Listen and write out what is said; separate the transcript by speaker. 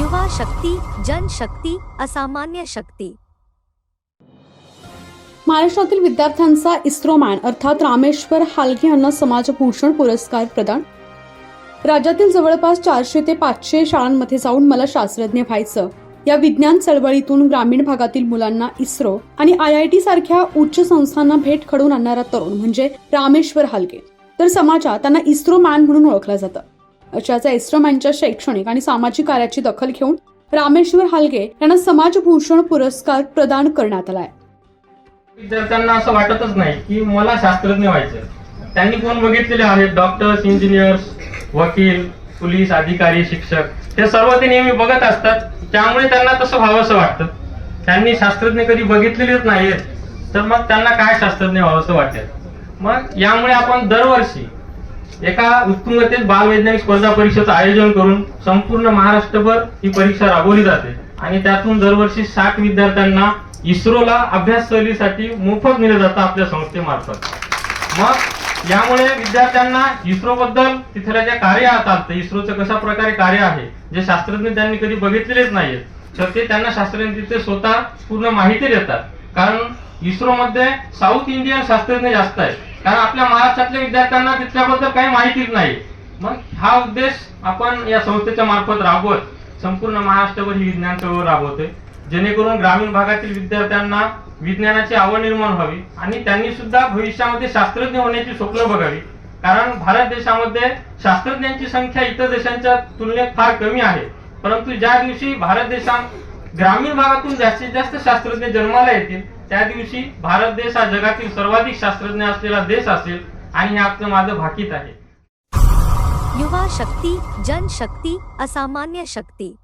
Speaker 1: युवा शक्ती जनशक्ती असामान्य शक्ती.
Speaker 2: महाराष्ट्रातील विद्यार्थ्यांचा इस्रोमॅन अर्थात रामेश्वर हालगे यांना समाजभूषण पुरस्कार प्रदान. राज्यातील जवळपास चारशे ते पाचशे शाळांमध्ये जाऊन मला शास्त्रज्ञ व्हायचं. या विज्ञान चळवळीतून ग्रामीण भागातील मुलांना इस्रो आणि आय आय टी सारख्या उच्च संस्थांना भेट घडवून आणणारा तरुण म्हणजे रामेश्वर हालगे. तर समाजात त्यांना इस्रो मॅन म्हणून ओळखलं जातं. ज्याचा या शैक्षणिक आणि सामाजिक कार्याची दखल घेऊन रामेश्वर हालगे यांना समाजभूषण पुरस्कार प्रदान करण्यात आलाय.
Speaker 3: विद्यार्थ्यांना असं वाटतच नाही की मला शास्त्रज्ञ व्हायचं त्यांनी कोण बघितलेले आहेत डॉक्टर्स इंजिनियर्स वकील पोलीस अधिकारी शिक्षक हे सर्व ते नेहमी बघत असतात. त्यामुळे त्यांना तसं व्हावंसं वाटतं. त्यांनी शास्त्रज्ञ कधी बघितलेलेच नाहीत तर मग त्यांना काय शास्त्रज्ञ व्हावंसं वाटेल? मग यामुळे आपण दरवर्षी एका उत्तुंगतेत बालवैज्ञानिक स्पर्धा परीक्षेचं आयोजन करून संपूर्ण महाराष्ट्रभर ही परीक्षा राबवली जाते. आणि त्यातून दरवर्षी साठ विद्यार्थ्यांना इस्रोला अभ्यास सहलीसाठी मोफत नेलं जातं आपल्या संस्थेमार्फत. मग यामुळे विद्यार्थ्यांना इस्रो बद्दल तिथल्या ज्या कार्य चालतं इस्रोचं कशा प्रकारे कार्य आहे जे शास्त्रज्ञ त्यांनी कधी बघितलेलेच नाहीये तर ते त्यांना शास्त्रज्ञ तिथे स्वतः पूर्ण माहिती देतात. कारण इस्रोमध्ये साऊथ इंडियन शास्त्रज्ञ जास्त आहेत. कारण आपल्या महाराष्ट्रातल्या विद्यार्थ्यांना तिथल्याबद्दल काही माहितीच नाही. मग हा उद्देश आपण या संस्थेच्या मार्फत राबवत संपूर्ण महाराष्ट्रभर ही विज्ञान चळवळ राबवतोय. जेणेकरून ग्रामीण भागातील विद्यार्थ्यांना विज्ञानाची आवड निर्माण व्हावी आणि त्यांनी सुद्धा भविष्यामध्ये शास्त्रज्ञ होण्याची स्वप्न बघावी. कारण भारत देशामध्ये शास्त्रज्ञांची संख्या इतर देशांच्या तुलनेत फार कमी आहे. परंतु ज्या दिवशी भारत देशात ग्रामीण भागातून जास्तीत जास्त शास्त्रज्ञ जन्माला येतील त्या दिवशी भारत देश हा जगातील सर्वाधिक शास्त्रज्ञ असलेला देश असेल आणि हे आजचं माझं भाकीत आहे.
Speaker 1: युवा शक्ती जनशक्ती असामान्य शक्ती.